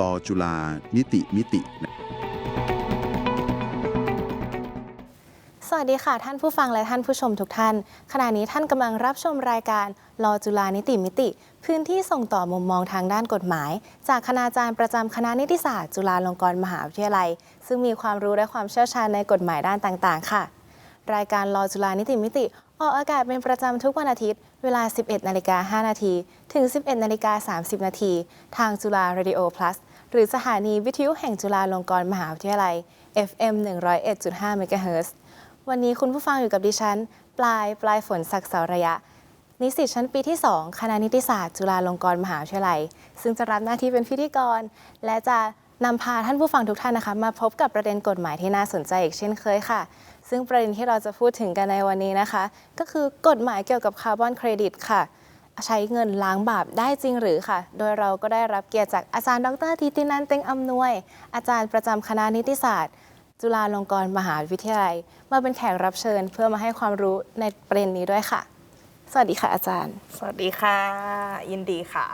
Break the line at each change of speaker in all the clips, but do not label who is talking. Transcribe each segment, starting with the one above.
ลอจุฬานิติมิติ
สวัสดีค่ะ ท่านผู้ฟังและท่านผู้ชมทุกท่าน ขณะนี้ท่านกำลังรับชมรายการรอจุฬานิติมิติ พื้นที่ส่งต่อมุมมองทางด้านกฎหมาย จากคณาจารย์ประจำคณะนิติศาสตร์จุฬาลงกรณ์มหาวิทยาลัย ซึ่งมีความรู้และความเชี่ยวชาญในกฎหมายด้านต่างๆ ค่ะ รายการรอจุฬานิติมิติออกอากาศเป็นประจำทุกวันอาทิตย์ เวลา 11 นาฬิกา 5 นาที ถึง 11 นาฬิกา 30 นาที ทางจุฬา Radio Plus หรือสถานีวิทยุแห่งจุฬาลงกรณ์มหาวิทยาลัย FM 101.5 MHz วันนี้คุณผู้ฟังอยู่กับดิฉัน ปลายปลายฝนศักดิ์เสาระยะ นิสิตชั้นปีที่ 2 คณะนิติศาสตร์ จุฬาลงกรณ์มหาวิทยาลัย ซึ่งจะรับหน้าที่เป็นพิธีกร และจะนำพาท่านผู้ฟังทุกท่านนะคะ มาพบกับประเด็นกฎหมายที่น่าสนใจอีกเช่นเคยค่ะ ซึ่งประเด็นที่เราจะพูดถึงกันในวันนี้นะคะ ก็คือกฎหมายเกี่ยวกับคาร์บอนเครดิตค่ะ ใช้เงินล้างบาปได้จริงหรือค่ะ โดยเราก็ได้รับเกียรติจากอาจารย์ดรทิตินันเต็งอำนวย อาจารย์ประจำคณะนิติศาสตร์ จุฬาลงกรณ์มหาวิทยาลัย มาเป็นแขกรับเชิญเพื่อมาให้ความรู้ในประเด็นนี้ด้วยค่ะ สวัสดีค่ะอาจารย์
สวัสดีค่ะ ยินดีค่ะ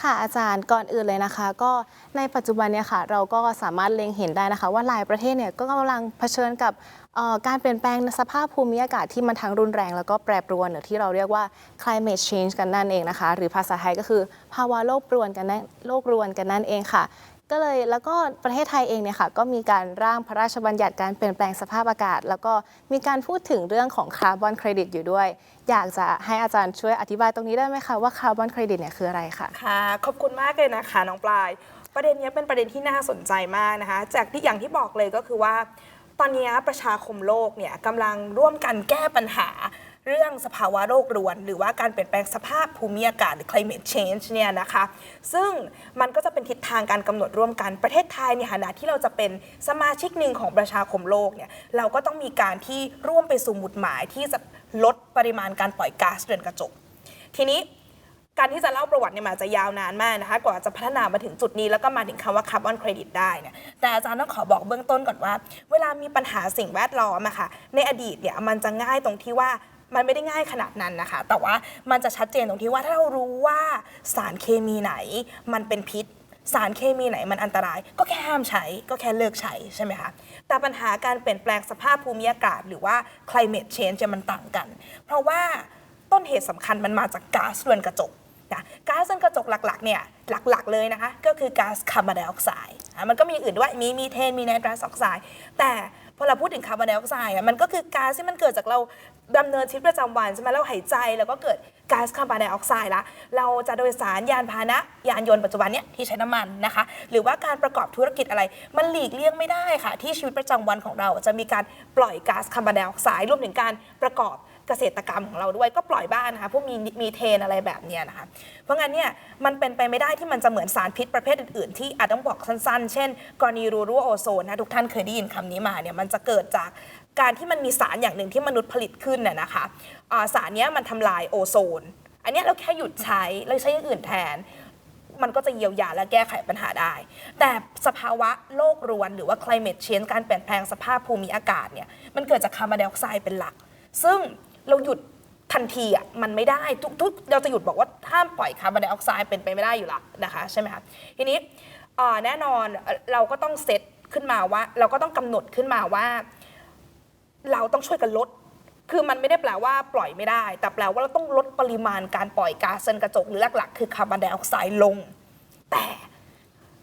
ค่ะอาจารย์ก่อนอื่นเลยนะคะ ก็ในปัจจุบันเนี่ยค่ะ เราก็สามารถเล็งเห็นได้นะคะ ว่าหลายประเทศเนี่ยก็กำลังเผชิญกับเอ่อ การเปลี่ยนแปลงสภาพภูมิอากาศที่มันทั้งรุนแรง แล้วก็แปรปรวนหรือที่เราเรียกว่า climate change กันนั่นเองนะคะ หรือภาษาไทยก็คือภาวะโลกปรวนกันนั่นโลกรวนกันนั่นเองค่ะ ก็เลยแล้วก็ประเทศไทยเองเนี่ยค่ะก็มีการร่างพระราชบัญญัติการเปลี่ยนแปลงสภาพอากาศ แล้วก็มีการพูดถึงเรื่องของคาร์บอนเครดิตอยู่ด้วย อยากจะให้อาจารย์ช่วยอธิบายตรงนี้ได้ไหมคะว่าคาร์บอนเครดิตเนี่ยคืออะไรค่ะ
ค่ะขอบคุณมากเลยนะคะน้องปลาย ประเด็นนี้เป็นประเด็นที่น่าสนใจมากนะคะ จากที่อย่างที่บอกเลยก็คือว่า ตอนนี้ประชาคมโลกเนี่ยกำลังร่วมกันแก้ปัญหาเรื่องสภาวะโลกรวน หรือว่าการเปลี่ยนแปลงสภาพภูมิอากาศหรือ climate change เนี่ยนะคะ ซึ่งมันก็จะเป็นทิศทางการกำหนดร่วมกันประเทศไทยในฐานะที่เราจะเป็นสมาชิกหนึ่งของประชาคมโลกเนี่ยเราก็ต้องมีการที่ร่วมไปสู่หมุดหมายที่จะลดปริมาณการปล่อยก๊าซเรือนกระจก ทีนี้ การที่จะเล่าประวัติเนี่ยมันอาจจะยาวนานมากนะคะกว่าจะพัฒนามาถึงจุดนี้ แล้วก็มาถึงคำว่าคาร์บอนเครดิตได้เนี่ยแต่อาจารย์ต้องขอบอกเบื้องต้นก่อนว่า เวลามีปัญหาสิ่งแวดล้อมอะค่ะในอดีตเนี่ยมันจะง่ายตรงที่ว่ามันไม่ได้ง่ายขนาดนั้นนะคะ แต่ว่ามันจะชัดเจนตรงที่ว่าถ้าเรารู้ว่าสารเคมีไหนมันเป็นพิษ สารเคมีไหนมันอันตราย ก็แค่ห้ามใช้ก็แค่เลิกใช้ใช่ไหมคะแต่ปัญหาการเปลี่ยนแปลงสภาพภูมิอากาศ หรือว่า climate change มันต่างกัน เพราะว่าต้นเหตุสำคัญมันมาจากก๊าซเรือนกระจก นะก๊าซเรือนกระจกหลักๆเนี่ยหลักๆเลยนะคะ ก็คือก๊าซคาร์บอนไดออกไซด์มันก็มีอื่นด้วยมีมีเทนมีไนตรัสออกไซด์แต่พอเราพูดถึงคาร์บอนไดออกไซด์อะมันก็คือก๊าซที่มันเกิดจากเราดำเนินชีวิตประจำวันใช่ไหมเราหายใจแล้วก็เกิดก๊าซคาร์บอนไดออกไซด์ละเราจะโดยสารยานพาหนะยานยนต์ปัจจุบันเนี่ยที่ใช้น้ำมันนะคะ หรือว่าการประกอบธุรกิจอะไร มันหลีกเลี่ยงไม่ได้ค่ะ ที่ชีวิตประจำวันของเราจะมีการปล่อยก๊าซคาร์บอนไดออกไซด์รวมถึงการประกอบ เกษตรกรรมของเราด้วยก็ปล่อยบ้านนะคะพวกมีมีเทนอะไรแบบเนี้ยนะคะเพราะงั้นเนี่ยมันเป็นไปไม่ได้ที่มันจะเหมือนสารพิษประเภทอื่นๆ ที่อาจต้องบอกสั้นๆ เช่น กรณีรูรั่วโอโซนนะทุกท่านเคยได้ยินคำนี้มาเนี่ยมันจะเกิดจากการที่มันมีสารอย่างหนึ่งที่มนุษย์ผลิตขึ้นน่ะนะคะสารนี้มันทำลายโอโซน อันนี้เราแค่หยุดใช้แล้วใช้อย่างอื่นแทน มันก็จะเยียวยาและแก้ไขปัญหาได้ แต่สภาวะโลกรวน หรือว่า climate change การเปลี่ยนแปลงสภาพภูมิอากาศเนี่ยมันเกิดจากคาร์บอนไดออกไซด์เป็นหลัก ซึ่ง เราหยุดทันทีอะมันไม่ได้ทุกทุกเราจะหยุดบอกว่าห้ามปล่อยคาร์บอนไดออกไซด์เป็นไปไม่ได้อยู่และนะคะใช่ไหมคะทีนี้แน่นอนเราก็ต้องเซตขึ้นมาว่า เราก็ต้องกำหนดขึ้นมาว่า เราต้องช่วยกันลด คือมันไม่ได้แปลว่าปล่อยไม่ได้ แต่แปลว่าเราต้องลดปริมาณการปล่อยก๊าซเรือนกระจกหรือหลักๆ คือคาร์บอนไดออกไซด์ลง แต่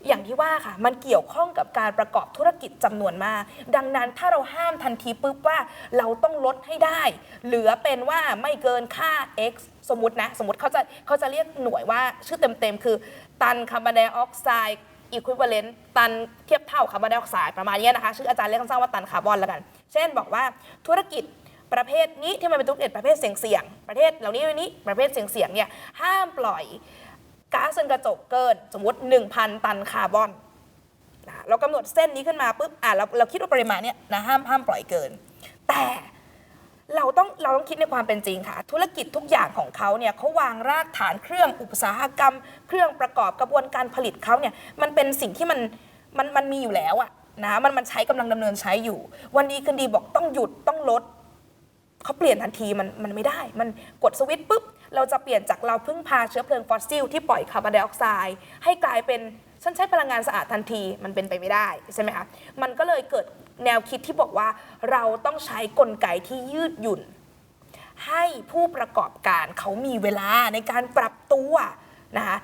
อย่างที่ว่าค่ะ มันเกี่ยวข้องกับการประกอบธุรกิจจำนวนมาก ดังนั้นถ้าเราห้ามทันทีปุ๊บว่าเราต้องลดให้ได้ เหลือเป็นว่าไม่เกินค่า x สมมตินะ สมมติเขาจะเขาจะเรียกหน่วยว่าชื่อเต็ม ๆ คือ ตันคาร์บอนไดออกไซด์อีควิ v a เลนต์ตันเทียบเท่าคาร์บอนไดออกไซด์ประมาณนี้นะคะ ชื่ออาจารย์เรียกสั้นๆว่าตันคาร์บอนแล้วกัน เช่นบอกว่าธุรกิจประเภทนี้ที่มันเป็นธุรกิจประเภทเสี่ยงๆประเภทเหล่านี้นี้ประเภทเสี่ยงๆเนี่ยห้ามปล่อย ก๊าซเรือนกระจกเกิน สมมติ 1,000 ตันคาร์บอนนะเรากำหนดเส้นนี้ขึ้นมาปุ๊บอะเราเราคิดว่าปริมาณเนี้ยนะห้ามห้ามปล่อยเกิน แต่เราต้องเราต้องคิดในความเป็นจริงค่ะ ธุรกิจทุกอย่างของเขาเนี่ยเขาวางรากฐานเครื่องอุตสาหกรรม เครื่องประกอบกระบวนการผลิตเขาเนี่ยมันเป็นสิ่งที่มันมันมันมีอยู่แล้วอะนะมันมันใช้กำลังดำเนินใช้อยู่ วันดีคืนดีบอกต้องหยุดต้องลด เขาเปลี่ยนทันทีมันมันไม่ได้ มันกดสวิตช์ปุ๊บ เราจะเปลี่ยนจากเราพึ่งพาเชื้อเพลิงฟอสซิลที่ปล่อยคาร์บอนไดออกไซด์ให้กลายเป็นฉันใช้พลังงานสะอาดทันทีมันเป็นไปไม่ได้ใช่ไหมคะมันก็เลยเกิดแนวคิดที่บอกว่าเราต้องใช้กลไกที่ยืดหยุ่น ให้ผู้ประกอบการเขามีเวลาในการปรับตัวนะคะ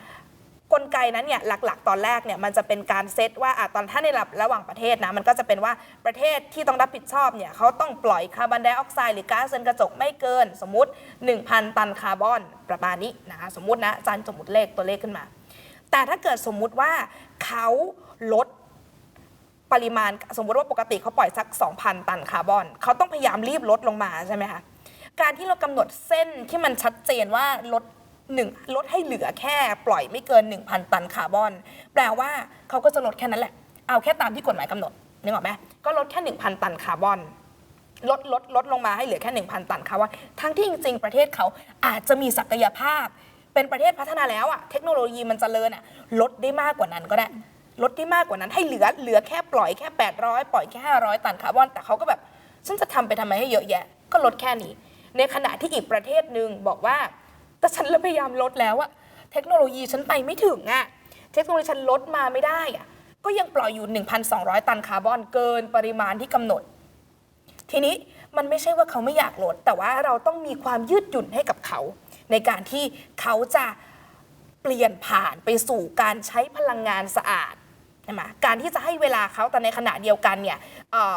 กลไกนั้นเนี่ยหลักๆ ตอนแรกเนี่ยมันจะเป็นการเซตว่าอะตอนถ้าในระระหว่างประเทศนะมันก็จะเป็นว่าประเทศที่ต้องรับผิดชอบเนี่ยเขาต้องปล่อยคาร์บอนไดออกไซด์หรือก๊าซเรือนกระจกไม่เกิน สมมติ 1,000 ตันคาร์บอนประมาณนี้นะคะสมมตินะจารย์สมมติเลขตัวเลขขึ้นมา แต่ถ้าเกิดสมมุติว่าเขาลดปริมาณสมมติว่าปกติเขาปล่อยสัก 2,000 ตันคาร์บอนเขาต้องพยายามรีบลดลงมาใช่ไหมคะการที่เรากำหนดเส้นที่มันชัดเจนว่าลด หนึ่งลดให้เหลือแค่ปล่อยไม่เกิน 1,000 ตันคาร์บอน แปลว่าเขาก็จะลดแค่นั้นแหละ เอาแค่ตามที่กฎหมายกำหนดนึกออกไหมก็ลดแค่ 1,000 ตันคาร์บอน ลดลดลดลงมาให้เหลือแค่ 1,000 ตันคาร์บอน ทั้งที่จริง ๆ ประเทศเขาอาจจะมีศักยภาพ เป็นประเทศพัฒนาแล้วอะเทคโนโลยีมันจเจริญอะลดได้มากกว่านั้นก็ได้ ลดได้มากกว่านั้นให้เหลือเหลือแค่ปล่อยแค่ 800 ปล่อยแค่ 500 ตันคาร์บอน แต่เขาก็แบบฉันจะทำไปทำไมให้เยอะแยะ ก็ลดแค่นี้ ในขณะที่อีกประเทศหนึ่งบอกว่า แต่ฉันพยายามลดแล้วอะเทคโนโลยีฉันไปไม่ถึงอะเทคโนโลยีฉันลดมาไม่ได้อะก็ยังปล่อยอยู่ 1,200 ตันคาร์บอนเกินปริมาณที่กำหนด ทีนี้มันไม่ใช่ว่าเขาไม่อยากลด แต่ว่าเราต้องมีความยืดหยุ่นให้กับเขา ในการที่เขาจะเปลี่ยนผ่านไปสู่การใช้พลังงานสะอาดใช่ไหมการที่จะให้เวลาเขาแต่ในขณะเดียวกันเนี่ย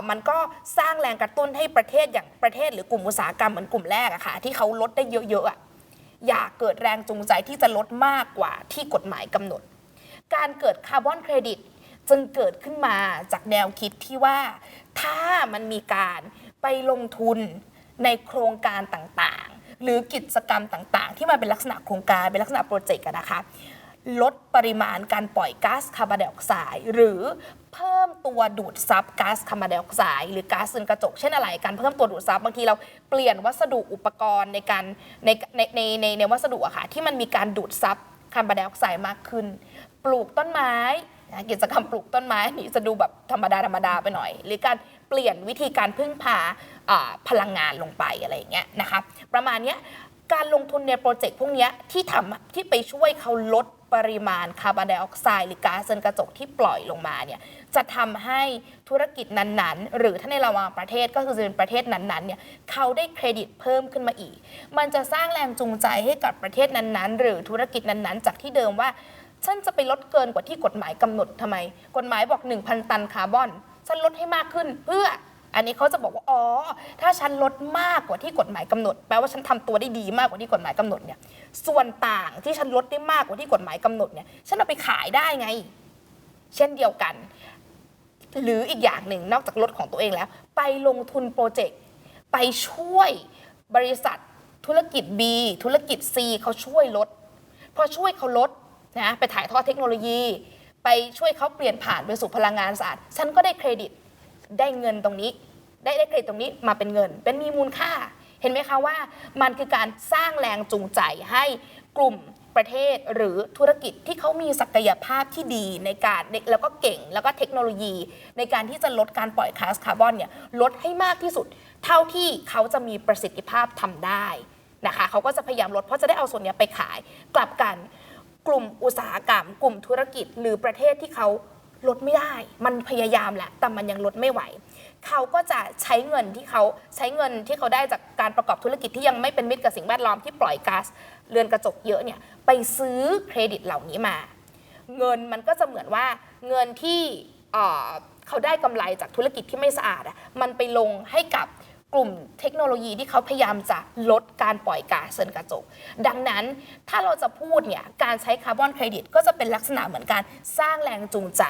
มันก็สร้างแรงกระตุ้นให้ประเทศอย่างประเทศหรือกลุ่มอุตสาหกรรมเหมือนกลุ่มแรกอะค่ะที่เขาลดได้เยอะๆอะ อย่าเกิดแรงจูงใจที่จะลดมากกว่าที่กฎหมายกำหนด การเกิดคาร์บอนเครดิตจึงเกิดขึ้นมาจากแนวคิดที่ว่า ถ้ามันมีการไปลงทุนในโครงการต่างๆ หรือกิจกรรมต่างๆ ที่มันเป็นลักษณะโครงการเป็นลักษณะโปรเจกต์นะคะลดปริมาณการปล่อยก๊าซคาร์บอนไดออกไซด์หรือ เพิ่มตัวดูดซับก๊าซคาร์บอนไดออกไซด์หรือก๊าซเรือนกระจกเช่นอะไรการเพิ่มตัวดูดซับบางทีเราเปลี่ยนวัสดุอุปกรณ์ในการในในในในในวัสดุอะค่ะที่มันมีการดูดซับคาร์บอนไดออกไซด์มากขึ้น ปลูกต้นไม้นะกิจกรรมปลูกต้นไม้นี่จะดูแบบธรรมดาธรรมดาไปหน่อย หรือการเปลี่ยนวิธีการพึ่งพาอ่าพลังงานลงไปอะไรอย่างเงี้ยนะคะประมาณเนี้ยการลงทุนในโปรเจกต์พวกเนี้ยที่ทำที่ไปช่วยเขาลด ปริมาณคาร์บอนไดออกไซด์หรือก๊าซเรือนกระจกที่ปล่อยลงมาเนี่ยจะทำให้ธุรกิจนั้นๆ หรือถ้าในระหว่างประเทศก็คือจะเป็นประเทศนั้นๆเนี่ยเขาได้เครดิตเพิ่มขึ้นมาอีก มันจะสร้างแรงจูงใจให้กับประเทศนั้นๆ หรือธุรกิจนั้นๆ จากที่เดิมว่าฉันจะไปลดเกินกว่าที่กฎหมายกำหนดทำไม กฎหมายบอก 1,000 ตันคาร์บอนฉันลดให้มากขึ้นเพื่อ อันนี้เขาจะบอกว่าอ๋อถ้าฉันลดมากกว่าที่กฎหมายกำหนด แปลว่าฉันทำตัวได้ดีมากกว่าที่กฎหมายกำหนดเนี่ยส่วนต่างที่ฉันลดได้มากกว่าที่กฎหมายกำหนดเนี่ยฉันเอาไปขายได้ไง เช่นเดียวกัน หรืออีกอย่างหนึ่งนอกจากลดของตัวเองแล้ว ไปลงทุนโปรเจกต์ไปช่วยบริษัทธุรกิจ B ธุรกิจ C เขาช่วยลดพอช่วยเขาลดนะไปถ่ายทอดเทคโนโลยี ไปช่วยเขาเปลี่ยนผ่านไปสู่พลังงานสะอาดฉันก็ได้เครดิต ได้เงินตรงนี้ ได้ได้เครดิตตรงนี้มาเป็นเงิน เป็นมีมูลค่า เห็นไหมคะว่ามันคือการสร้างแรงจูงใจให้กลุ่มประเทศหรือธุรกิจที่เขามีศักยภาพที่ดีในการแล้วก็เก่งแล้วก็เทคโนโลยี ในการที่จะลดการปล่อยก๊าซคาร์บอนเนี่ยลดให้มากที่สุด เท่าที่เขาจะมีประสิทธิภาพทำได้นะคะเขาก็จะพยายามลดเพราะจะได้เอาส่วนนี้ไปขาย กลับกันกลุ่มอุตสาหกรรม กลุ่มธุรกิจหรือประเทศที่เขา ลดไม่ได้ มันพยายามแหละ แต่มันยังลดไม่ไหว เขาก็จะใช้เงินที่เขาใช้เงินที่เขาได้จากการประกอบธุรกิจที่ยังไม่เป็นมิตรกับสิ่งแวดล้อมที่ปล่อยก๊าซเรือนกระจกเยอะเนี่ยไปซื้อเครดิตเหล่านี้มา เงินมันก็จะเหมือนว่าเงินที่เขาได้กำไรจากธุรกิจที่ไม่สะอาดอะมันไปลงให้กับ กลุ่มเทคโนโลยีที่เขาพยายามจะลดการปล่อยก๊าซเรือนกระจก ดังนั้นถ้าเราจะพูดเนี่ยการใช้คาร์บอนเครดิตก็จะเป็นลักษณะเหมือนการสร้างแรงจูงใจ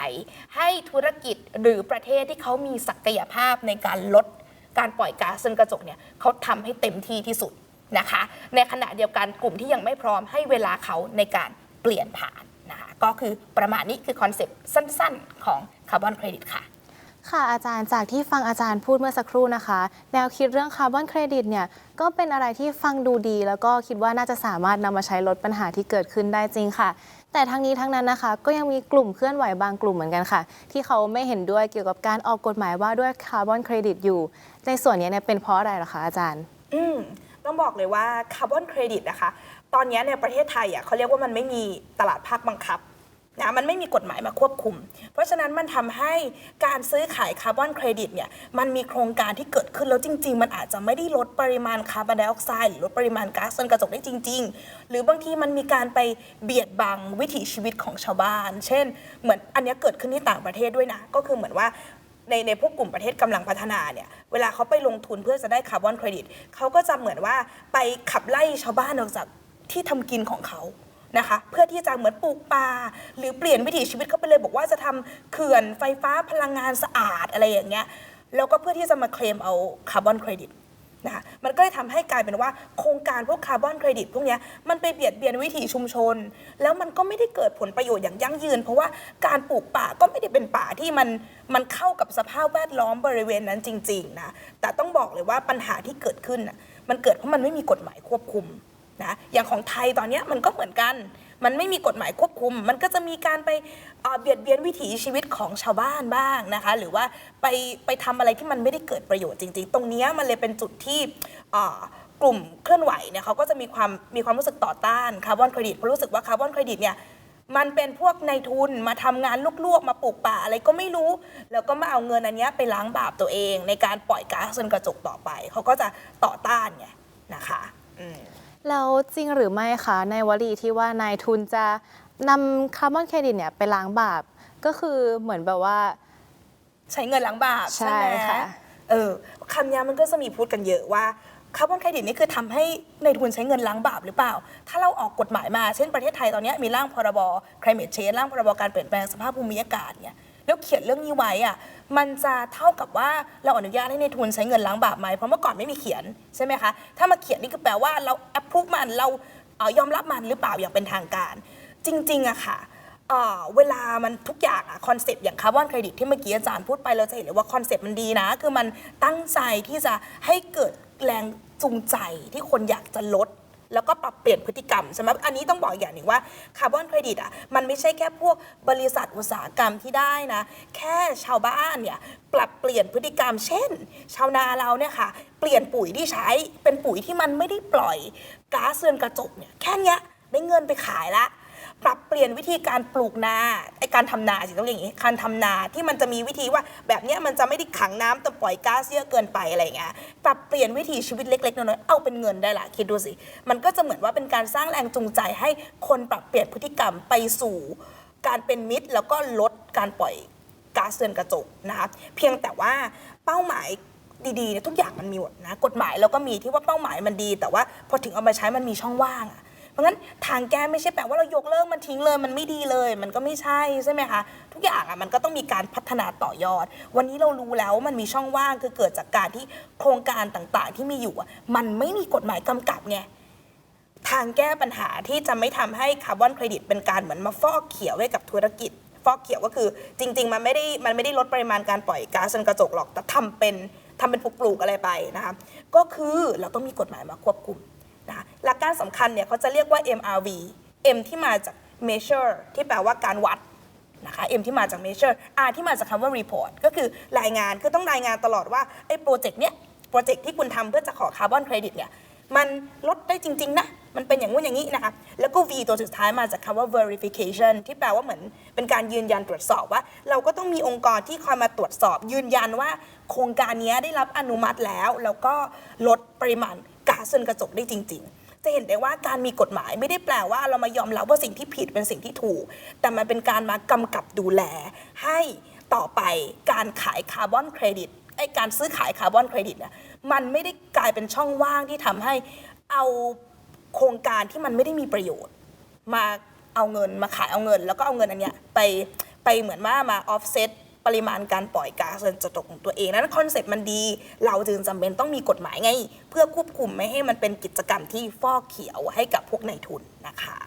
ให้ธุรกิจหรือประเทศที่เขามีศักยภาพในการลดการปล่อยก๊าซเรือนกระจกเนี่ยเขาทำให้เต็มที่ที่สุดนะคะ ในขณะเดียวกันกลุ่มที่ยังไม่พร้อมให้เวลาเขาในการเปลี่ยนผ่านนะคะก็คือประมาณนี้คือคอนเซปต์สั้น ๆ ของคาร์บอนเครดิตค่ะ
ค่ะอาจารย์จากที่ฟังอาจารย์พูดเมื่อสักครู่นะคะ แนวคิดเรื่องคาร์บอนเครดิตเนี่ยก็เป็นอะไรที่ฟังดูดี แล้วก็คิดว่าน่าจะสามารถนำมาใช้ลดปัญหาที่เกิดขึ้นได้จริงค่ะ แต่ทั้งนี้ทั้งนั้นนะคะ ก็ยังมีกลุ่มเคลื่อนไหวบางกลุ่มเหมือนกันค่ะ ที่เขาไม่เห็นด้วยเกี่ยวกับการออกกฎหมายว่าด้วยคาร์บอนเครดิตอยู่ ในส่วนนี้เนี่ยเป็นเพราะอะไรหรอคะอาจารย์
อืมต้องบอกเลยว่าคาร์บอนเครดิตนะคะ ตอนนี้ในประเทศไทยอะเขาเรียกว่ามันไม่มีตลาดภาคบังคับ นะมันไม่มีกฎหมายมาควบคุม เพราะฉะนั้นมันทำให้การซื้อขายคาร์บอนเครดิตเนี่ยมันมีโครงการที่เกิดขึ้นแล้วจริง ๆ มันอาจจะไม่ได้ลดปริมาณคาร์บอนไดออกไซด์หรือลดปริมาณก๊าซเรือนกระจกได้จริง ๆ หรือบางทีมันมีการไปเบียดบังวิถีชีวิตของชาวบ้าน เช่น เหมือนอันนี้เกิดขึ้นที่ต่างประเทศด้วยนะ ก็คือเหมือนว่าในในพวกกลุ่มประเทศกำลังพัฒนาเนี่ย เวลาเขาไปลงทุนเพื่อจะได้คาร์บอนเครดิตเขาก็จะเหมือนว่าไปขับไล่ชาวบ้านออกจากที่ทำกินของเขา นะคะ เพื่อที่จะเหมือนปลูกป่าหรือเปลี่ยนวิถีชีวิตเขาไปเลยบอกว่าจะทำเขื่อนไฟฟ้าพลังงานสะอาดอะไรอย่างเงี้ยแล้วก็เพื่อที่จะมาเคลมเอาคาร์บอนเครดิตนะคะมันก็เลยทำให้กลายเป็นว่าโครงการพวกคาร์บอนเครดิตพวกเนี้ยมันไปเบียดเบียนวิถีชุมชน แล้วมันก็ไม่ได้เกิดผลประโยชน์อย่างยั่งยืน เพราะว่าการปลูกป่าก็ไม่ได้เป็นป่าที่มันมันเข้ากับสภาพแวดล้อมบริเวณนั้นจริงๆนะแต่ต้องบอกเลยว่าปัญหาที่เกิดขึ้นมันเกิดเพราะมันไม่มีกฎหมายควบคุม นะอย่างของไทยตอนนี้มันก็เหมือนกัน มันไม่มีกฎหมายควบคุม มันก็จะมีการไปเบียดเบียนวิถีชีวิตของชาวบ้านบ้างนะคะ หรือว่าไปไปทำอะไรที่มันไม่ได้เกิดประโยชน์จริง ๆ ตรงนี้มันเลยเป็นจุดที่กลุ่มเคลื่อนไหวเนี่ยเขาก็จะมีความมีความรู้สึกต่อต้านคาร์บอนเครดิตเพราะรู้สึกว่าคาร์บอนเครดิตเนี่ยมันเป็นพวกในายทุนมาทำงานลวกๆ มาปลูกป่าอะไรก็ไม่รู้ แล้วก็มาเอาเงินอันนี้ไปล้างบาปตัวเอง ในการปล่อยก๊าซเรือนกระจกต่อไป เขาก็จะต่อต้านไงนะคะ อืม
แล้วจริงหรือไม่คะในวลีที่ว่านายทุนจะนำคาร์บอนเครดิตเนี่ยไปล้างบาป ก็คือเหมือนแบบว่า
ใช้เงินล้างบาป
ใช่
ใช่ไหม
ค่ะ
เออคำนี้มันก็จะมีพูดกันเยอะว่าคาร์บอนเครดิตนี่คือทำให้ในทุนใช้เงินล้างบาปหรือเปล่า ถ้าเราออกกฎหมายมา เช่นประเทศไทยตอนนี้มีร่างพรบ climate change ร่างพรบการเปลี่ยนแปลงสภาพภูมิอากาศเนี่ย แล้วเขียนเรื่องนี้ไว้อะมันจะเท่ากับว่าเราอนุญาตให้ในทุนใช้เงินล้างบาปไหมเพราะเมื่อก่อนไม่มีเขียนใช่ไหมคะถ้ามาเขียนนี่คือแปลว่าเรา approve มันเราเออยอมรับมันหรือเปล่าอย่างเป็นทางการ จริงๆอะค่ะเอ่อเวลามันทุกอย่างอะคอนเซปต์อย่างคาร์บอนเครดิตที่เมื่อกี้อาจารย์พูดไปเราจะเห็นเลยว่าคอนเซปต์มันดีนะ คือมันตั้งใจที่จะให้เกิดแรงจูงใจที่คนอยากจะลด แล้วก็ปรับเปลี่ยนพฤติกรรมใช่ไหมอันนี้ต้องบอกอย่างหนึ่งว่าคาร์บอนเครดิตอะมันไม่ใช่แค่พวกบริษัทอุตสาหกรรมที่ได้นะ แค่ชาวบ้านเนี่ยปรับเปลี่ยนพฤติกรรม เช่น ชาวนาเราเนี่ยค่ะ เปลี่ยนปุ๋ยที่ใช้เป็นปุ๋ยที่มันไม่ได้ปล่อยก๊าซเรือนกระจกเนี่ยแค่เนี้ยได้เงินไปขายละ ปรับเปลี่ยนวิธีการปลูกนาไอการทำนาสิต้องเรียกอย่างนี้การทำนาที่มันจะมีวิธีว่าแบบเนี้ยมันจะไม่ได้ขังน้ำแต่ปล่อยก๊าซเยอะเกินไปอะไรอย่างเงี้ยปรับเปลี่ยนวิถีชีวิตเล็กๆน้อยๆเอาเป็นเงินได้ละคิดดูสิมันก็จะเหมือนว่าเป็นการสร้างแรงจูงใจให้คนปรับเปลี่ยนพฤติกรรมไปสู่การเป็นมิตร แล้วก็ลดการปล่อยก๊าซเรือนกระจกนะคะเพียงแต่ว่าเป้าหมายดีๆเนี่ยทุกอย่างมันมีหมดนะกฎหมายเราก็มีที่ว่าเป้าหมายมันดี แต่ว่าพอถึงเอามาใช้มันมีช่องว่างอะ เพราะงั้นทางแก้ไม่ใช่แปลว่าเรายกเลิกมันทิ้งเลย มันไม่ดีเลย มันก็ไม่ใช่ใช่ไหมคะทุกอย่างอะมันก็ต้องมีการพัฒนาต่อยอด วันนี้เรารู้แล้วว่ามันมีช่องว่างคือเกิดจากการที่โครงการต่างๆ ที่มีอยู่อะมันไม่มีกฎหมายกำกับไงทางแก้ปัญหาที่จะไม่ทำให้คาร์บอนเครดิตเป็นการเหมือนมาฟอกเขียวให้กับธุรกิจ ฟอกเขียวก็คือจริง ๆ มันไม่ได้มันไม่ได้ลดปริมาณการปล่อยก๊าซเรือนกระจกหรอกแต่ทำเป็นทำเป็นปลูกๆอะไรไปนะคะก็คือเราต้องมีกฎหมายมาควบคุม นะคะหลักการสำคัญเนี่ยเขาจะเรียกว่า MRV M ที่มาจาก measure ที่แปลว่าการวัดนะคะ M ที่มาจาก measure R ที่มาจากคำว่า report ก็คือรายงานคือต้องรายงานตลอดว่าไอ้โปรเจกต์เนี้ยโปรเจกต์ที่คุณทำเพื่อจะขอคาร์บอนเครดิตเนี่ยมันลดได้จริง ๆ นะ มันเป็นอย่างงู้นอย่างนี้นะคะ แล้วก็ V ตัวสุดท้ายมาจากคำว่า verification ที่แปลว่าเหมือนเป็นการยืนยันตรวจสอบว่า เราก็ต้องมีองค์กรที่คอยมาตรวจสอบ ยืนยันว่าโครงการเนี้ยได้รับอนุมัติแล้ว แล้วก็ลดปริมาณ ก๊าซเรือนกระจกได้จริง ๆ จะเห็นได้ว่าการมีกฎหมายไม่ได้แปลว่าเรามายอมรับว่าสิ่งที่ผิดเป็นสิ่งที่ถูก แต่มันเป็นการมากำกับดูแล ให้ต่อไปการขายคาร์บอนเครดิตไอการซื้อขายคาร์บอนเครดิตเนี่ยมันไม่ได้กลายเป็นช่องว่างที่ทำให้เอาโครงการที่มันไม่ได้มีประโยชน์ มาเอาเงินมาขายเอาเงิน แล้วก็เอาเงินอันเนี้ยไปไปเหมือนว่ามาออฟเซต ปริมาณการปล่อยก๊าซเรือนกระจกของตัวเองนั้นคอนเซ็ปต์มันดี เราจึงจำเป็นต้องมีกฎหมายไง เพื่อควบคุมไม่ให้มันเป็นกิจกรรมที่ฟอกเขียวให้กับพวกนายทุนนะคะ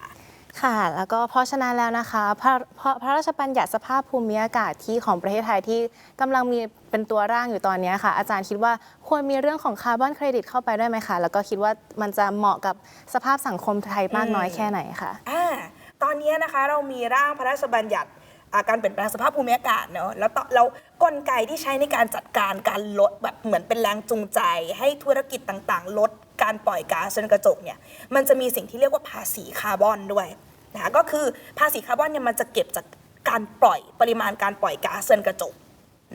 ค่ะ แล้วก็เพราะฉะนั้นแล้วนะคะพระพระพระราชบัญญัติสภาพภูมิอากาศที่ของประเทศไทยที่กำลังมีเป็นตัวร่างอยู่ตอนนี้ค่ะ อาจารย์คิดว่าควรมีเรื่องของคาร์บอนเครดิตเข้าไปด้วยไหมคะ แล้วก็คิดว่ามันจะเหมาะกับสภาพสังคมไทยมากน้อยแค่ไหนคะ
อ่าตอนนี้นะคะเรามีร่างพระราชบัญญัติ อาการเปลี่ยนแปลงสภาพภูมิอากาศเนอะแล้วต่อเรากลไกที่ใช้ในการจัดการการลดแบบเหมือนเป็นแรงจูงใจ ให้ธุรกิจต่างๆ ลดการปล่อยก๊าซเรือนกระจกเนี่ยมันจะมีสิ่งที่เรียกว่าภาษีคาร์บอนด้วยนะคะก็คือภาษีคาร์บอนเนี่ยมันจะเก็บจากการปล่อยปริมาณการปล่อยก๊าซเรือนกระจก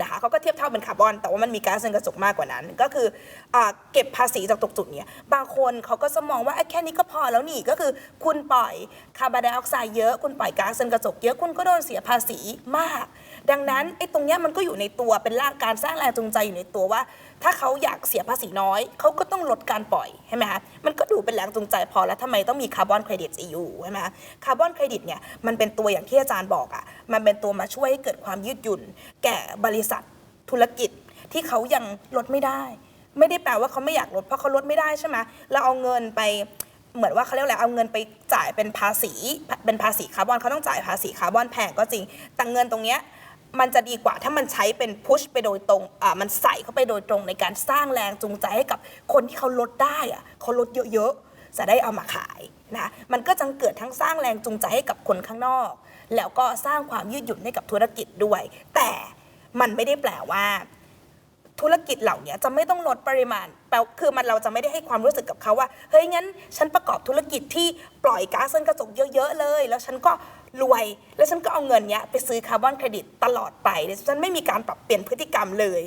นะคะเขาก็เทียบเท่าเป็นคาร์บอน แต่ว่ามันมีก๊าซเรือนกระจกมากกว่านั้น ก็คืออเก็บภาษีจากตกจุดเนี้ยบางคนเขาก็สมองว่าเอ้แค่นี้ก็พอแล้วนี่ก็คือ คุณปล่อยคาร์บอนไดออกไซด์เยอะ คุณปล่อยก๊าซเรือนกระจกเยอะคุณก็โดนเสียภาษีมาก ดังนั้นไอ้ตรงเนี้ยมันก็อยู่ในตัวเป็นรากการสร้างแรงจูงใจอยู่ในตัวว่า ถ้าเขาอยากเสียภาษีน้อย เขาก็ต้องลดการปล่อยใช่ไหมคะมันก็ดูเป็นแรงจูงใจพอแล้วทำไมต้องมีคาร์บอนเครดิต EU ใช่ไหมคะคาร์บอนเครดิตเนี่ยมันเป็นตัวอย่างที่อาจารย์บอกอะ่ะมันเป็นตัวมาช่วยให้เกิดความยืดหยุ่น แก่บริษัทธุรกิจที่เขายังลดไม่ได้ ไม่ได้แปลว่าเขาไม่อยากลดเพราะเขาลดไม่ได้ใช่ไหมเราเอาเงินไปเหมือนว่าเขาเรียกอะไรเอาเงินไปจ่ายเป็นภาษีเป็นภาษีคาร์บอนเขาต้องจ่ายภาษีคาร์บอนแพงก็จริง แต่เงินตรงเนี้ย มันจะดีกว่าถ้ามันใช้เป็นพุชไปโดยตรงอ่ามันใส่เข้าไปโดยตรงในการสร้างแรงจูงใจให้กับคนที่เขาลดได้อะเขาลดเยอะๆ จะได้เอามาขายนะมันก็จะเกิดทั้งสร้างแรงจูงใจให้กับคนข้างนอก แล้วก็สร้างความยืดหยุ่นให้กับธุรกิจด้วย แต่มันไม่ได้แปลว่า ธุรกิจเหล่านี้จะไม่ต้องลดปริมาณแปลคือมันเราจะไม่ได้ให้ความรู้สึกกับเขาว่าเฮ้ยงั้น ฉันประกอบธุรกิจที่ปล่อยก๊าซเรือนกระจกเยอะๆเลย แล้วฉันก็ รวย แล้วฉันก็เอาเงินเนี้ยไปซื้อคาร์บอนเครดิตตลอดไปฉันไม่มีการปรับเปลี่ยนพฤติกรรมเลย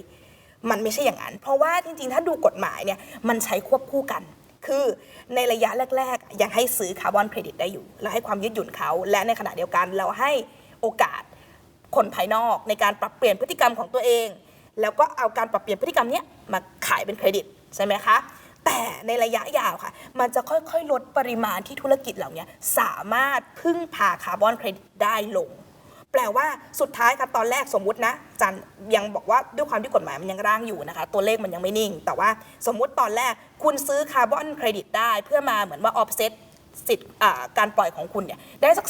มันไม่ใช่อย่างนั้น เพราะว่าจริงๆ ถ้าดูกฎหมายเนี่ยมันใช้ควบคู่กัน คือในระยะแรกๆ ยังให้ซื้อคาร์บอนเครดิตได้อยู่ เราให้ความยืดหยุ่นเขา และในขณะเดียวกันเราให้โอกาสคนภายนอกในการปรับเปลี่ยนพฤติกรรมของตัวเอง แล้วก็เอาการปรับเปลี่ยนพฤติกรรมเนี้ยมาขายเป็นเครดิตใช่ไหมคะ แต่ในระยะยาวค่ะ มันจะค่อยๆ ลดปริมาณที่ธุรกิจเหล่านี้สามารถพึ่งพาคาร์บอนเครดิตได้ลง แปลว่าสุดท้ายครับตอนแรกสมมตินะจันยังบอกว่าด้วยความที่กฎหมายมันยังร่างอยู่นะคะ ตัวเลขมันยังไม่นิ่ง แต่ว่าสมมุติตอนแรกคุณซื้อคาร์บอนเครดิตได้ เพื่อมาเหมือนว่าออฟเซตสิทธิ์การปล่อยของคุณเนี่ยได้สัก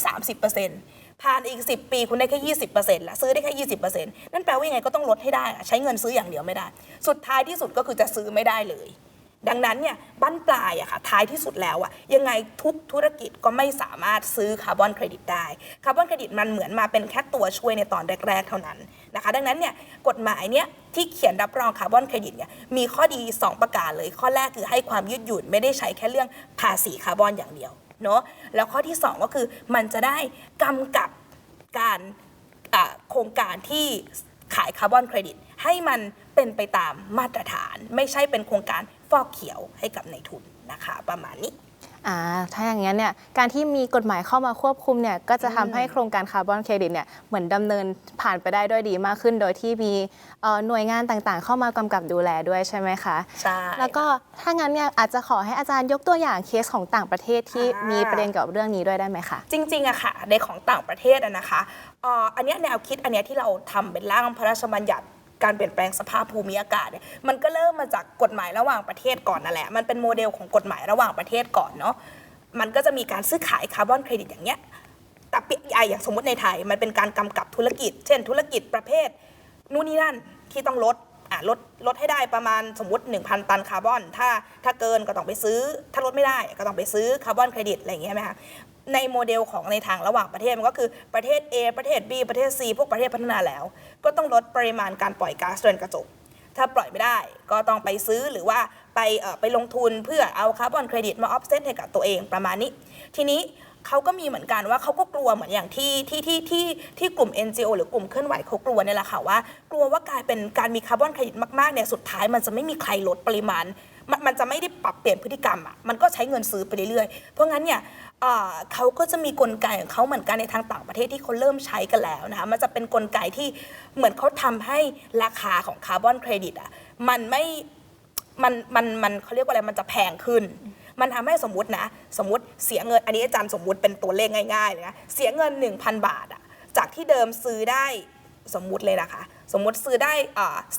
30%ผ่านอีก 10 ปีคุณได้แค่20%ละซื้อได้แค่20%นั่นแปลว่ายังไงก็ต้องลดให้ได้ ใช้เงินซื้ออย่างเดียวไม่ได้ สุดท้ายที่สุดก็คือจะซื้อไม่ได้เลย ดังนั้นเนี่ยบั้นปลายอะค่ะท้ายที่สุดแล้วอะยังไงทุกธุรกิจก็ไม่สามารถซื้อคาร์บอนเครดิตได้คาร์บอนเครดิตมันเหมือนมาเป็นแค่ตัวช่วยในตอนแรก ๆ เท่านั้นนะคะดังนั้นเนี่ยกฎหมายเนี่ยที่เขียนรับรองคาร์บอนเครดิตเนี่ยมีข้อดี 2 ประการเลย ข้อแรกคือให้ความยืดหยุ่นไม่ได้ใช้แค่เรื่องภาษีคาร์บอนอย่างเดียวเนาะแล้วข้อที่ 2 ก็คือมันจะได้กำกับการโครงการที่ขายคาร์บอนเครดิตให้มันเป็นไปตามมาตรฐาน ไม่ใช่เป็นโครงการ ฟอกเขียวให้กับในายทุนนะคะ ประมาณนี้
อ่าถ้าอย่างนั้นเนี่ยการที่มีกฎหมายเข้ามาควบคุมเนี่ยก็จะทำให้โครงการคาร์บอนเครดิตเนี่ยเหมือนดำเนินผ่านไปได้ด้วยดีมากขึ้น โดยที่มีเอ่อหน่วยงานต่างๆ เข้ามากำกับดูแลด้วยใช่ไหมคะ
ใช่
แล้วก็ถ้างั้นเนี่ยอาจจะขอให้อาจารย์ยกตัวอย่างเคสของต่างประเทศที่
อ่ามี
มีประเด็นเกี่ยวกับเรื่องนี้ด้วยได้ไหมคะ
จริงๆอะค่ะในของต่างประเทศอะนะคะเอ่ออันเนี้ยแนวคิดอันเนี้ยที่เราทำเป็นร่างพระราชบัญญัติ การเปลี่ยนแปลงสภาพภูมิอากาศเนี่ยมันก็เริ่มมาจากกฎหมายระหว่างประเทศก่อนนั่นแหละ มันเป็นโมเดลของกฎหมายระหว่างประเทศก่อนเนาะมันก็จะมีการซื้อขายคาร์บอนเครดิตอย่างเงี้ยแต่เปียอะอย่างสมมติในไทย มันเป็นการกำกับธุรกิจ เช่น ธุรกิจประเภทนู่นนี่นั่นที่ต้องลดอะลดลดให้ได้ประมาณสมมติ 1,000 ตันคาร์บอน ถ้าถ้าเกินก็ต้องไปซื้อ ถ้าลดไม่ได้ก็ต้องไปซื้อคาร์บอนเครดิตอะไรอย่างเงี้ยไหมคะ ในโมเดลของในทางระหว่างประเทศมันก็คือประเทศ A ประเทศ B ประเทศ C พวกประเทศพัฒนาแล้ว ก็ต้องลดปริมาณการปล่อยก๊าซเรือนกระจกถ้าปล่อยไม่ได้ก็ต้องไปซื้อหรือว่าไปไปลงทุนเพื่อเอาคาร์บอนเครดิตมาออฟเซตให้กับตัวเองประมาณนี้ ทีนี้เขาก็มีเหมือนกันว่าเขาก็กลัวเหมือนอย่างที่ที่ที่ที่ที่กลุ่ม NGO หรือกลุ่มเคลื่อนไหวเขากลัวเนี่ยแหละค่ะว่า กลัวว่ากลายเป็นการมีคาร์บอนเครดิตมากๆเนี่ยสุดท้ายมันจะไม่มีใครลดปริมาณ มันมันจะไม่ได้ปรับเปลี่ยนพฤติกรรมอะมันก็ใช้เงินซื้อไปเรื่อยๆ เพราะงั้นเนี่ยเอ่อเขาก็จะมีกลไกของเขาเหมือนกันในทางต่างประเทศที่เขาเริ่มใช้กันแล้วนะคะมันจะเป็นกลไกที่เหมือนเขาทำให้ราคาของคาร์บอนเครดิตอะมันไม่มันมันมันเขาเรียกว่าอะไรมันจะแพงขึ้น มันทำให้สมมตินะ สมมติเสียเงิน อันนี้อาจารย์สมมติเป็นตัวเลขง่ายๆเลยนะเสียเงิน 1,000 บาทอะจากที่เดิมซื้อได้ สมมุติเลยนะคะ สมมุติซื้อได้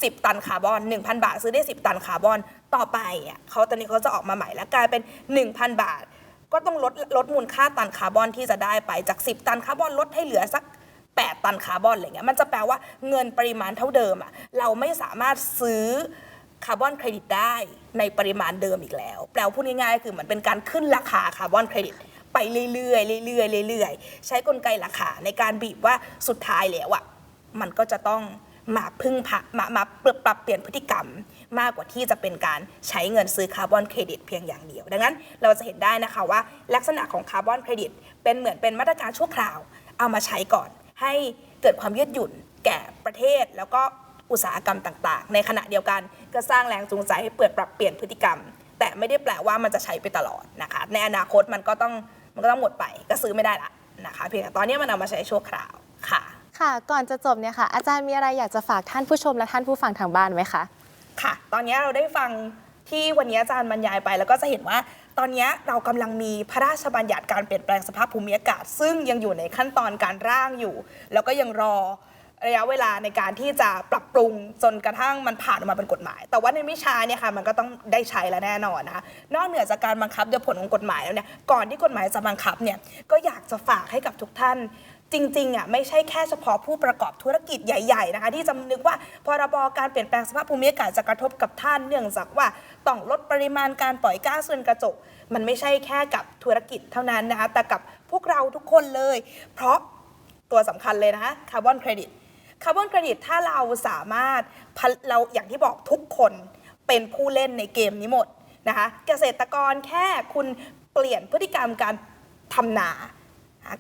สิตันคาร์บอน 1,000 บาท ซื้อได้ 10 ตันคาร์บอนต่อไปอะเขาตอนนี้เขาจะออกมาใหม่แล้วกลายเป็น 1,000 บาท ก็ต้องลดลดมูลค่าตันคาร์บอนที่จะได้ไปจาก 10 ตันคาร์บอนลดให้เหลือสัก 8 ตันคาร์บอนอะไรเงี้ยมันจะแปลว่าเงินปริมาณเท่าเดิมอะเราไม่สามารถซื้อคาร์บอนเครดิตได้ในปริมาณเดิมอีกแล้ว แปลพูดง่ายๆคือเหมือนเป็นการขึ้นราคาคาร์บอนเครดิตไปเรื่อยๆเรื่อยๆเรื่อยๆใช้กลไกราคาในการบีบว่าสุดท้ายแล้วอะ มันก็จะต้องมาพึ่งพามามาปรปรับเปลี่ยนพฤติกรรมมากกว่าที่จะเป็นการใช้เงินซื้อคาร์บอนเครดิตเพียงอย่างเดียว ดังนั้นเราจะเห็นได้นะคะว่าลักษณะของคาร์บอนเครดิตเป็นเหมือนเป็นมาตรการชั่วคราว เอามาใช้ก่อน ให้เกิดความยืดหยุ่นแก่ประเทศ แล้วก็อุตสาหกรรมต่าง ๆ ในขณะเดียวกันก็สร้างแรงจูงใจให้เปิดปรับเปลี่ยนพฤติกรรม แต่ไม่ได้แปลว่ามันจะใช้ไปตลอดนะคะในอนาคตมันก็ต้องมันก็ต้องหมดไปก็ซื้อไม่ได้ละนะคะเพียงแต่ตอนนี้มันเอามาใช้ชั่วคราวค่ะ
ค่ะ ก่อนจะจบเนี่ยค่ะ อาจารย์มีอะไรอยากจะฝากท่านผู้ชมและท่านผู้ฟังทางบ้านไหมคะ
ค่ะ ตอนนี้เราได้ฟังที่วันนี้อาจารย์บรรยายไป แล้วก็จะเห็นว่าตอนนี้เรากำลังมีพระราชบัญญัติการเปลี่ยนแปลงสภาพภูมิอากาศ ซึ่งยังอยู่ในขั้นตอนการร่างอยู่ แล้วก็ยังรอระยะเวลาในการที่จะปรับปรุงจนกระทั่งมันผ่านออกมาเป็นกฎหมาย แต่ว่าในไม่ช้าเนี่ยค่ะมันก็ต้องได้ใช้แล้วแน่นอนนะคะนอกเหนือจากการบังคับโดยผลของกฎหมายแล้วเนี่ยก่อนที่กฎหมายจะบังคับเนี่ยก็อยากจะฝากให้กับทุกท่าน จริงๆอะไม่ใช่แค่เฉพาะผู้ประกอบธุรกิจใหญ่ๆนะคะที่จะนึกว่าพรบการเปลี่ยนแปลงสภาพภูมิอากาศจะกระทบกับท่านเนื่องจากว่าต้องลดปริมาณการปล่อยก๊าซเรือนกระจก มันไม่ใช่แค่กับธุรกิจเท่านั้นนะคะแต่กับพวกเราทุกคนเลย เพราะตัวสำคัญเลยนะคะคาร์บอนเครดิตคาร์บอนเครดิตถ้าเราสามารถเราอย่างที่บอกทุกคนเป็นผู้เล่นในเกมนี้หมดนะคะเกษตรกรแค่คุณเปลี่ยนพฤติกรรมการทำนา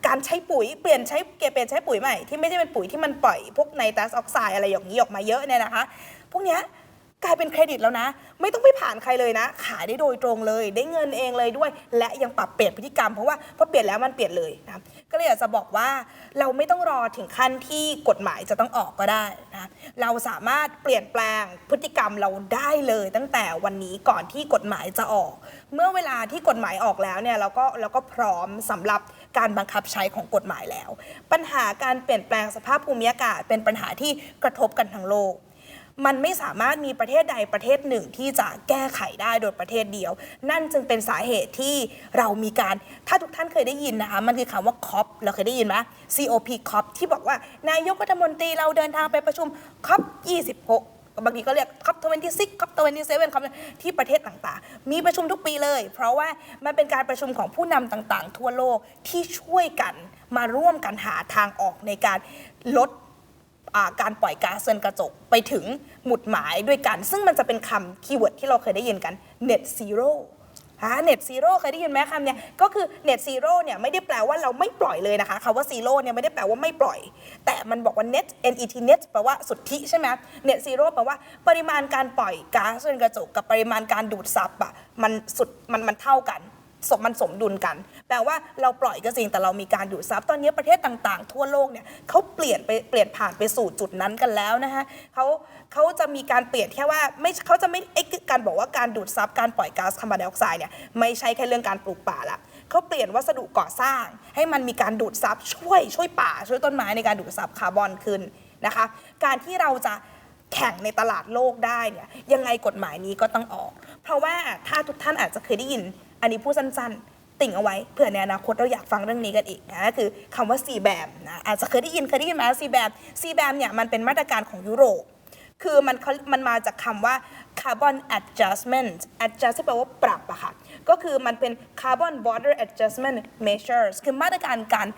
การใช้ปุ๋ยเปลี่ยนใช้เกเปลี่ยนใช้ปุ๋ยใหม่ที่ไม่ได้เป็นปุ๋ยที่มันปล่อยพวกไนตรัสออกไซด์อะไรอย่างนี้ออกมาเยอะเนี่ยนะคะ พวกเนี้ยกลายเป็นเครดิตแล้วนะ ไม่ต้องไปผ่านใครเลยนะ ขายได้โดยตรงเลย ได้เงินเองเลยด้วย และยังปรับเปลี่ยนพฤติกรรมเพราะว่าพอเปลี่ยนแล้วมันเปลี่ยนเลยนะก็เลยอยากจะบอกว่าเราไม่ต้องรอถึงขั้นที่กฎหมายจะต้องออกก็ได้นะเราสามารถเปลี่ยนแปลงพฤติกรรมเราได้เลยตั้งแต่วันนี้ก่อนที่กฎหมายจะออก เมื่อเวลาที่กฎหมายออกแล้วเนี่ยเราก็เราก็พร้อมสำหรับ การบังคับใช้ของกฎหมายแล้ว ปัญหาการเปลี่ยนแปลงสภาพภูมิอากาศ เป็นปัญหาที่กระทบกันทั้งโลก มันไม่สามารถมีประเทศใดประเทศหนึ่งที่จะแก้ไขได้โดยประเทศเดียว นั่นจึงเป็นสาเหตุที่เรามีการถ้าทุกท่านเคยได้ยินนะคะมันคือคำว่า COP เราเคยได้ยินไหม COP COP ที่บอกว่านายกรัฐมนตรีเราเดินทางไปประชุม COP 26 บางทีก็เรียกคัพทเวนตี้ซิกคัพที่นที่ประเทศต่างๆ มีประชุมทุกปีเลย เพราะว่ามันเป็นการประชุมของผู้นำต่างๆ ทั่วโลกที่ช่วยกันมาร่วมกันหาทางออกในการลดการปล่อยก๊าซเรือนกระจกไปถึงหมุดหมายด้วยกัน ซึ่งมันจะเป็นคำคีย์เวิร์ดที่เราเคยได้ยินกัน net zero ฮะเน็ตซีโร่เคยได้ยินไหมคำเนี่ยก็คือเน็ตซีโร่เนี่ยไม่ได้แปลว่าเราไม่ปล่อยเลยนะคะคำว่าซีโร่เนี่ยไม่ได้แปลว่าไม่ปล่อย แต่มันบอกว่า net net net แปลว่าสุทธิใช่ไหมเน็ตซีโร่แปลว่าปริมาณการปล่อยก๊าซเรือนกระจกกับปริมาณการดูดซับอะมันสุดมันมันเท่ากัน สมมันสมดุลกัน แปลว่าเราปล่อยก็จริงแต่เรามีการดูดซับตอนนี้ประเทศต่างๆ ทั่วโลกเนี่ยเขาเปลี่ยนไปเปลี่ยนผ่านไปสู่จุดนั้นกันแล้วนะคะเขาเขาจะมีการเปลี่ยนแค่ว่าไม่เขาจะไม่ไอ้การบอกว่าการดูดซับการปล่อยก๊าซคาร์บอนไดออกไซด์เนี่ยไม่ใช่แค่เรื่องการปลูกป่าละเขาเปลี่ยนวัสดุก่อสร้าง ให้มันมีการดูดซับช่วยช่วยป่า ช่วยต้นไม้ในการดูดซับคาร์บอนขึ้นนะคะ การที่เราจะแข่งในตลาดโลกได้เนี่ยยังไงกฎหมายนี้ก็ต้องออก เพราะว่าถ้าทุกท่านอาจจะเคยได้ยิน อันนี้พูดสั้นๆ ติ่งเอาไว้เผื่อในอนาคตเราอยากฟังเรื่องนี้กันอีกนะก็คือคำว่า c b a m นะอาจจะเคยได้ยินเคยได้ยินไหม c b a m c b a m เนี่ยมันเป็นมาตรการของยุโรป คือมันมันมาจากคำว่า carbon adjustment adjust ที่แปลว่าปรับอะค่ะก็คือมันเป็น carbon border adjustment measures คือมาตรการการ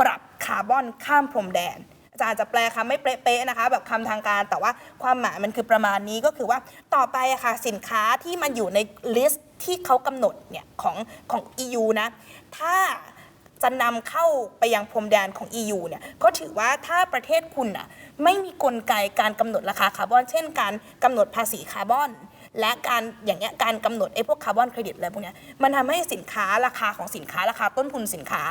ปรับคาร์บอนข้ามพรมแดนอาจารย์จะแปลคำไม่เป๊ะๆนะคะ แบบคำทางการแต่ว่าความหมายมันคือประมาณนี้ก็คือว่าต่อไปอะค่ะสินค้าที่มันอยู่ในลิสต์ ที่เขากำหนดเนี่ยของของ EU นะ ถ้าจะนำเข้าไปยังพรมแดนของ EU เนี่ยก็ถือว่าถ้าประเทศคุณน่ะไม่มีกลไกการกำหนดราคาคาร์บอน เช่นการกำหนดภาษีคาร์บอน และการอย่างเงี้ยการกำหนดไอ้พวกคาร์บอนเครดิตอะไรพวกเนี้ยมันทำให้สินค้าราคาของสินค้าราคาต้นทุนสินค้า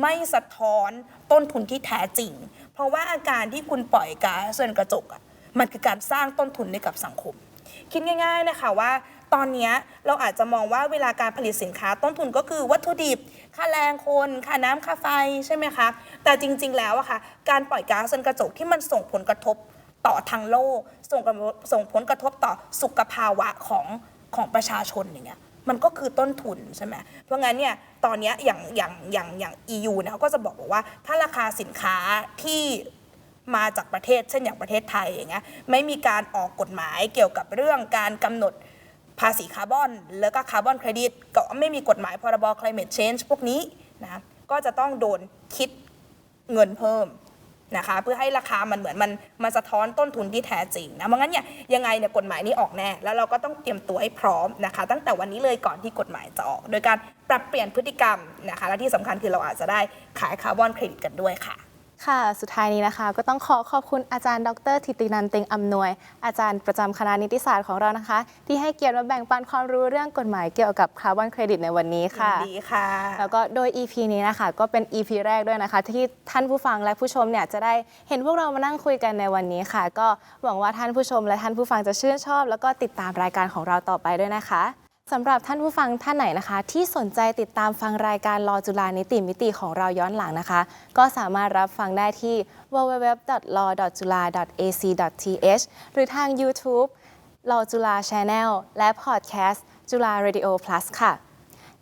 ไม่สะท้อนต้นทุนที่แท้จริง เพราะว่าอาการที่คุณปล่อยก๊าซเรือนกระจกอะมันคือการสร้างต้นทุนให้กับสังคม คิดง่าย ๆนะคะว่า ตอนนี้เราอาจจะมองว่าเวลาการผลิตสินค้าต้นทุนก็คือวัตถุดิบ ค่าแรงคน ค่าน้ำค่าไฟใช่ไหมคะ แต่จริง ๆ แล้วอะค่ะการปล่อยก๊าซเรือนกระจกที่มันส่งผลกระทบต่อทางโลก ส่งส่งผลกระทบต่อสุขภาวะของของประชาชนอย่างเงี้ยมันก็คือต้นทุนใช่ไหม เพราะงั้นเนี่ยตอนนี้อย่างอย่างอย่างอย่าง EU เนี่ยเขาก็จะบอกว่า ถ้าราคาสินค้าที่มาจากประเทศ เช่นอย่างประเทศไทยอย่างเงี้ยไม่มีการออกกฎหมายเกี่ยวกับเรื่องการกำหนด ภาษีคาร์บอน แล้วก็คาร์บอนเครดิตก็ไม่มีกฎหมายพรบ climate change พวกนี้นะก็จะต้องโดนคิดเงินเพิ่มนะคะเพื่อให้ราคามันเหมือนมันมันสะท้อนต้นทุนที่แท้จริงนะเพราะงั้นเนี่ยยังไงเนี่ยกฎหมายนี้ออกแน่แล้วเราก็ต้องเตรียมตัวให้พร้อมนะคะ ตั้งแต่วันนี้เลยก่อนที่กฎหมายจะออก โดยการปรับเปลี่ยนพฤติกรรมนะคะและที่สำคัญคือเราอาจจะได้ขายคาร์บอนเครดิตกันด้วยค่ะ
ค่ะ สุดท้ายนี้นะคะ ก็ต้องขอขอบคุณอาจารย์ ดรธิตินันเต็งอำนวย อาจารย์ประจำคณะนิติศาสตร์ของเรานะคะ ที่ให้เกียรติมาแบ่งปันความรู้เรื่องกฎหมายเกี่ยวกับคาร์บอนเครดิตในวันนี้ค่ะ
ยินดีค่ะ
แล้วก็โดย EP นี้นะคะ ก็เป็น EP แรกด้วยนะคะ ที่ท่านผู้ฟังและผู้ชมเนี่ยจะได้เห็นพวกเรามานั่งคุยกันในวันนี้ค่ะ ก็หวังว่าท่านผู้ชมและท่านผู้ฟังจะชื่นชอบ แล้วก็ติดตามรายการของเราต่อไปด้วยนะคะ สำหรับท่านผู้ฟังท่านไหนนะคะ ที่สนใจติดตามฟังรายการรอจุฬานิติมิติของเราย้อนหลังนะคะ ก็สามารถรับฟังได้ที่ www.law.jula.ac.th หรือทาง YouTube รอจุฬา Channel และพอดแคสต์จุฬา Radio Plus ค่ะ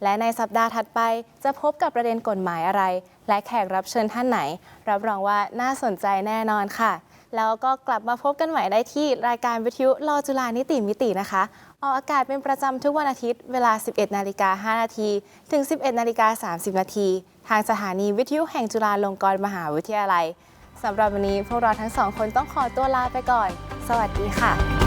และในสัปดาห์ถัดไปจะพบกับประเด็นกฎหมายอะไร และแขกรับเชิญท่านไหน รับรองว่าน่าสนใจแน่นอนค่ะ แล้วก็กลับมาพบกันใหม่ได้ที่รายการวิทยุรอจุฬานิติมิตินะคะ ออกอากาศเป็นประจำทุกวันอาทิตย์เวลา 11 นาฬิกา 5 นาที ถึง 11 นาฬิกา 30 นาที ทางสถานีวิทยุแห่งจุฬาลงกรณ์มหาวิทยาลัยสำหรับวันนี้พวกเราทั้งสองคนต้องขอตัวลาไปก่อน สวัสดีค่ะ